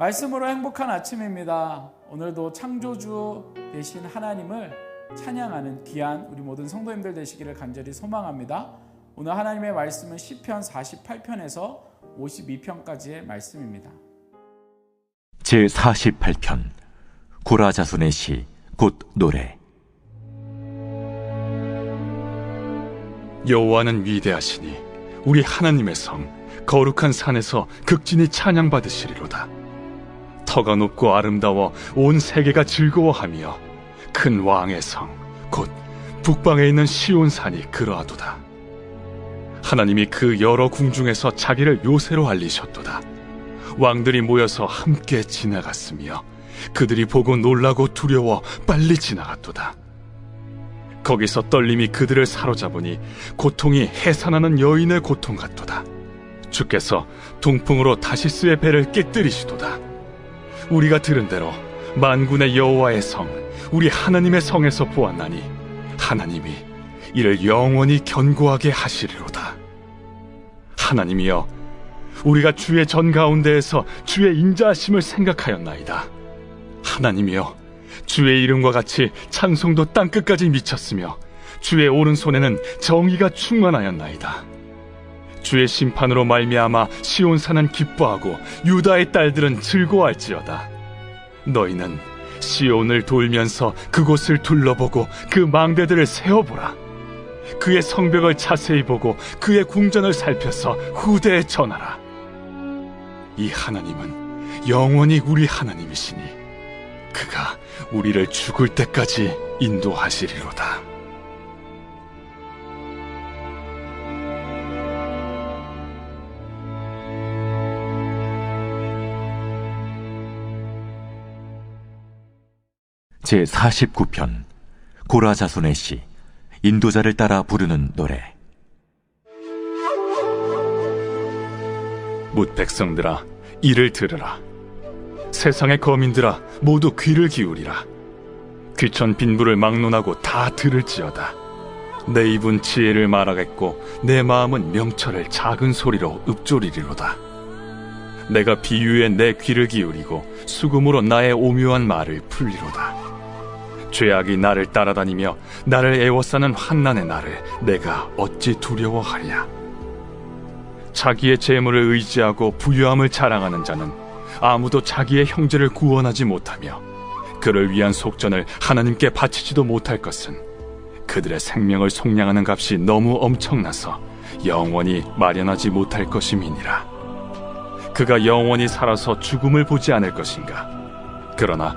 말씀으로 행복한 아침입니다. 오늘도 창조주 되신 하나님을 찬양하는 귀한 우리 모든 성도님들 되시기를 간절히 소망합니다. 오늘 하나님의 말씀은 시편 48편에서 52편까지의 말씀입니다. 제 48편 고라 자손의 시 곧 노래 여호와는 위대하시니 우리 하나님의 성 거룩한 산에서 극진히 찬양받으시리로다 터가 높고 아름다워 온 세계가 즐거워하며 큰 왕의 성 곧 북방에 있는 시온산이 그러하도다 하나님이 그 여러 궁중에서 자기를 요새로 알리셨도다 왕들이 모여서 함께 지나갔으며 그들이 보고 놀라고 두려워 빨리 지나갔도다 거기서 떨림이 그들을 사로잡으니 고통이 해산하는 여인의 고통 같도다. 주께서 동풍으로 다시스의 배를 깨뜨리시도다. 우리가 들은 대로 만군의 여호와의 성, 우리 하나님의 성에서 보았나니 하나님이 이를 영원히 견고하게 하시리로다. 하나님이여, 우리가 주의 전 가운데에서 주의 인자하심을 생각하였나이다. 하나님이여, 주의 이름과 같이 찬송도 땅끝까지 미쳤으며 주의 오른손에는 정의가 충만하였나이다. 주의 심판으로 말미암아 시온 산은 기뻐하고 유다의 딸들은 즐거워할지어다. 너희는 시온을 돌면서 그곳을 둘러보고 그 망대들을 세어보라. 그의 성벽을 자세히 보고 그의 궁전을 살펴서 후대에 전하라. 이 하나님은 영원히 우리 하나님이시니 그가 우리를 죽을 때까지 인도하시리로다. 제 49편 고라 자손의 시 인도자를 따라 부르는 노래. 못 백성들아 이를 들으라. 세상의 거민들아 모두 귀를 기울이라. 귀천 빈부를 막론하고 다 들을지어다. 내 입은 지혜를 말하겠고 내 마음은 명철을 작은 소리로 읊조리리로다. 내가 비유에 내 귀를 기울이고 수금으로 나의 오묘한 말을 풀리로다 죄악이 나를 따라다니며 나를 애워싸는 환난의 나를 내가 어찌 두려워하랴 자기의 재물을 의지하고 부유함을 자랑하는 자는 아무도 자기의 형제를 구원하지 못하며 그를 위한 속전을 하나님께 바치지도 못할 것은 그들의 생명을 속량하는 값이 너무 엄청나서 영원히 마련하지 못할 것임이니라. 그가 영원히 살아서 죽음을 보지 않을 것인가? 그러나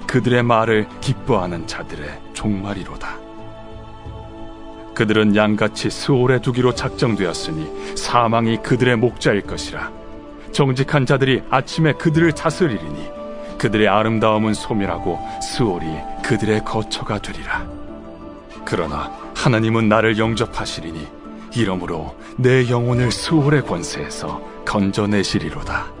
그들의 말을 기뻐하는 자들의 종말이로다. 그들은 양같이 스올에 두기로 작정되었으니 사망이 그들의 목자일 것이라. 정직한 자들이 아침에 그들을 다스리리니 그들의 아름다움은 소멸하고 스올이 그들의 거처가 되리라. 그러나 하나님은 나를 영접하시리니 이러므로 내 영혼을 스올의 권세에서 건져내시리로다.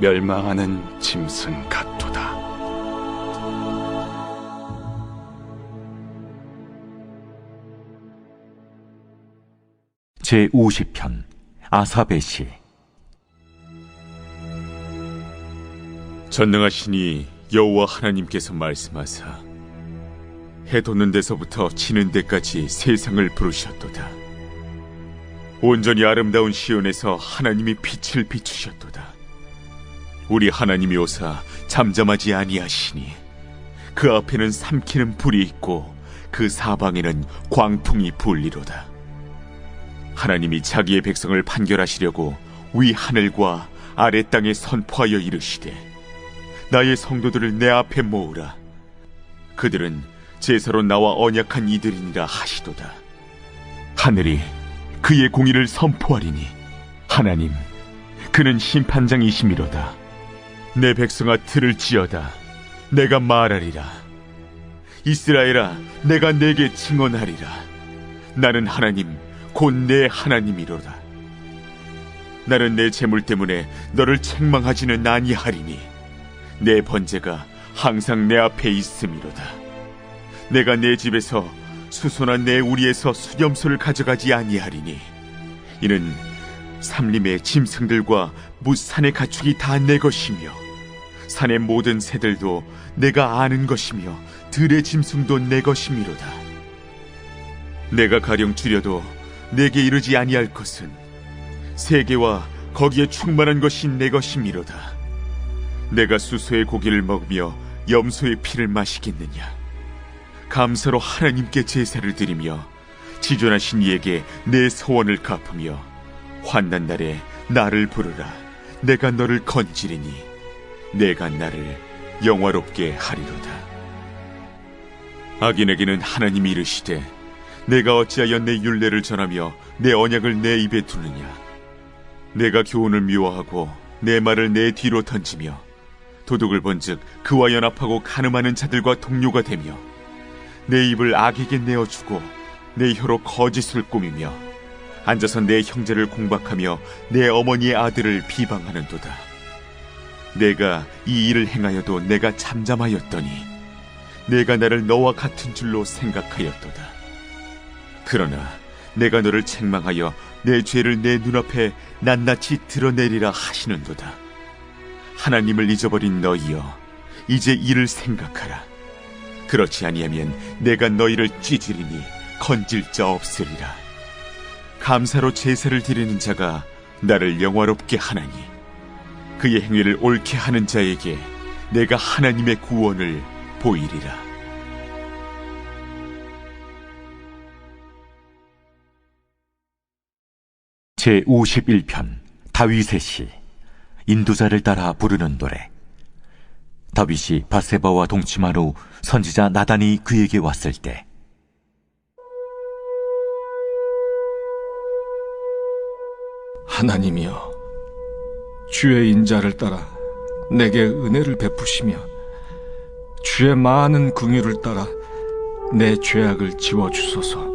멸망하는 짐승 같도다. 제 50편 아사베 시 전능하시니 여호와 하나님께서 말씀하사 해 돋는 데서부터 지는 데까지 세상을 부르셨도다. 온전히 아름다운 시온에서 하나님이 빛을 비추셨도다. 우리 하나님이 오사 잠잠하지 아니하시니 그 앞에는 삼키는 불이 있고 그 사방에는 광풍이 불리로다. 하나님이 자기의 백성을 판결하시려고 위 하늘과 아래 땅에 선포하여 이르시되 나의 성도들을 내 앞에 모으라. 그들은 제사로 나와 언약한 이들이니라 하시도다. 하늘이 그의 공의를 선포하리니 하나님 그는 심판장이시미로다. 내 백성아 들을지어다. 내가 말하리라. 이스라엘아, 내가 내게 증언하리라. 나는 하나님, 곧 내 하나님이로다. 나는 내 재물 때문에 너를 책망하지는 아니하리니 내 번제가 항상 내 앞에 있음이로다. 내가 내 집에서 수소나 내 우리에서 수렴소를 가져가지 아니하리니 이는 삼림의 짐승들과 무산의 가축이 다 내 것이며 산의 모든 새들도 내가 아는 것이며 들의 짐승도 내 것이미로다. 내가 가령 줄여도 내게 이르지 아니할 것은 세계와 거기에 충만한 것이 내 것이미로다. 내가 수소의 고기를 먹으며 염소의 피를 마시겠느냐? 감사로 하나님께 제사를 드리며 지존하신 이에게 내 소원을 갚으며 환난 날에 나를 부르라. 내가 너를 건지리니 내가 나를 영화롭게 하리로다. 악인에게는 하나님이 이르시되 내가 어찌하여 내 율례를 전하며 내 언약을 내 입에 두느냐 내가 교훈을 미워하고 내 말을 내 뒤로 던지며 도둑을 본즉 그와 연합하고 가늠하는 자들과 동료가 되며 내 입을 악에게 내어주고 내 혀로 거짓을 꾸미며 앉아서 내 형제를 공박하며 내 어머니의 아들을 비방하는도다. 내가 이 일을 행하여도 내가 잠잠하였더니 내가 나를 너와 같은 줄로 생각하였도다. 그러나 내가 너를 책망하여 내 죄를 내 눈앞에 낱낱이 드러내리라 하시는도다. 하나님을 잊어버린 너희여, 이제 이를 생각하라. 그렇지 아니하면 내가 너희를 찢으리니 건질 자 없으리라. 감사로 제사를 드리는 자가 나를 영화롭게 하나니 그의 행위를 옳게 하는 자에게 내가 하나님의 구원을 보이리라. 제 51편 다윗의 시 인도자를 따라 부르는 노래 다윗이 바세바와 동침한 후 선지자 나단이 그에게 왔을 때 하나님이여 주의 인자를 따라 내게 은혜를 베푸시며 주의 많은 긍휼을 따라 내 죄악을 지워 주소서.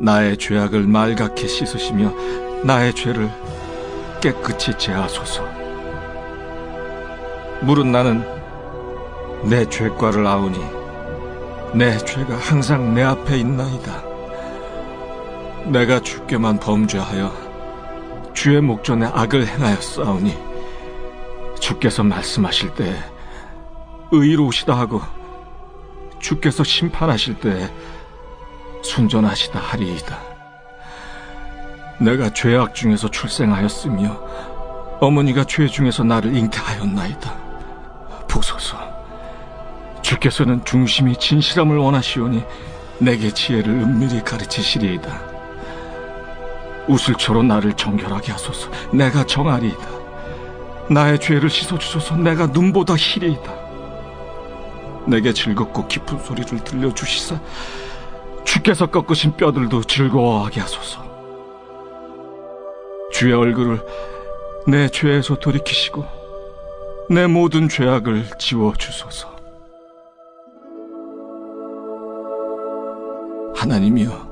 나의 죄악을 말갛게 씻으시며 나의 죄를 깨끗이 제하소서. 물은 나는 내 죄과를 아우니 내 죄가 항상 내 앞에 있나이다 내가 주께만 범죄하여 주의 목전에 악을 행하였사오니 주께서 말씀하실 때 의로우시다 하고 주께서 심판하실 때 순전하시다 하리이다. 내가 죄악 중에서 출생하였으며 어머니가 죄 중에서 나를 잉태하였나이다. 보소서. 주께서는 중심이 진실함을 원하시오니 내게 지혜를 은밀히 가르치시리이다. 우슬초로 나를 정결하게 하소서. 내가 정하리이다. 나의 죄를 씻어주소서. 내가 눈보다 희리이다. 내게 즐겁고 깊은 소리를 들려주시사 주께서 꺾으신 뼈들도 즐거워하게 하소서. 주의 얼굴을 내 죄에서 돌이키시고 내 모든 죄악을 지워 주소서. 하나님이여,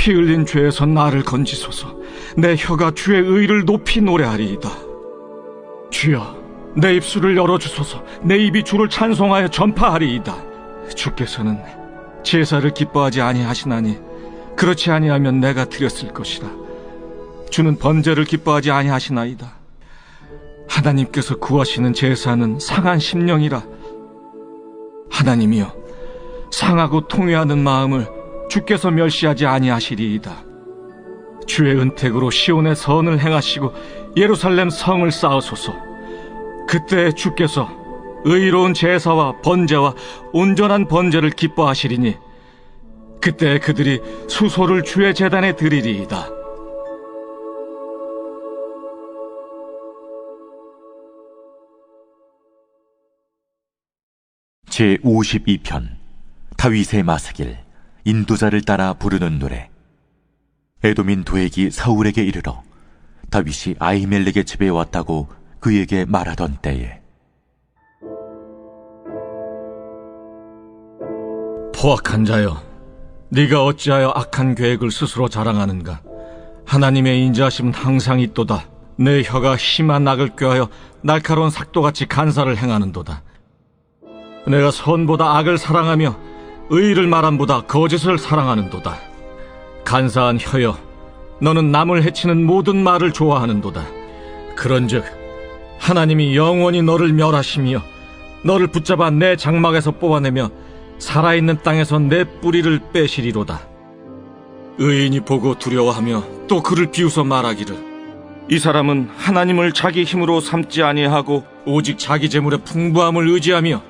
피 흘린 죄에서 나를 건지소서. 내 혀가 주의 의를 높이 노래하리이다. 주여, 내 입술을 열어주소서. 내 입이 주를 찬송하여 전파하리이다. 주께서는 제사를 기뻐하지 아니하시나니 그렇지 아니하면 내가 드렸을 것이라. 주는 번제를 기뻐하지 아니하시나이다. 하나님께서 구하시는 제사는 상한 심령이라. 하나님이여 상하고 통회하는 마음을 주께서 멸시하지 아니하시리이다. 주의 은택으로 시온의 선을 행하시고 예루살렘 성을 쌓으소서. 그때 주께서 의로운 제사와 번제와 온전한 번제를 기뻐하시리니 그때 그들이 수소를 주의 재단에 드리리이다. 제 52편 다윗의 마스길 인도자를 따라 부르는 노래 에도민 도액이 사울에게 이르러 다윗이 아이멜렉의 집에 왔다고 그에게 말하던 때에 포악한 자여, 네가 어찌하여 악한 계획을 스스로 자랑하는가? 하나님의 인자하심은 항상 있도다. 내 혀가 심한 악을 꾀하여 날카로운 삭도같이 간사를 행하는도다. 내가 선보다 악을 사랑하며 의를 말함보다 거짓을 사랑하는도다. 간사한 혀여, 너는 남을 해치는 모든 말을 좋아하는도다. 그런즉 하나님이 영원히 너를 멸하시며 너를 붙잡아 내 장막에서 뽑아내며 살아있는 땅에서 내 뿌리를 빼시리로다. 의인이 보고 두려워하며 또 그를 비웃어 말하기를 이 사람은 하나님을 자기 힘으로 삼지 아니하고 오직 자기 재물의 풍부함을 의지하며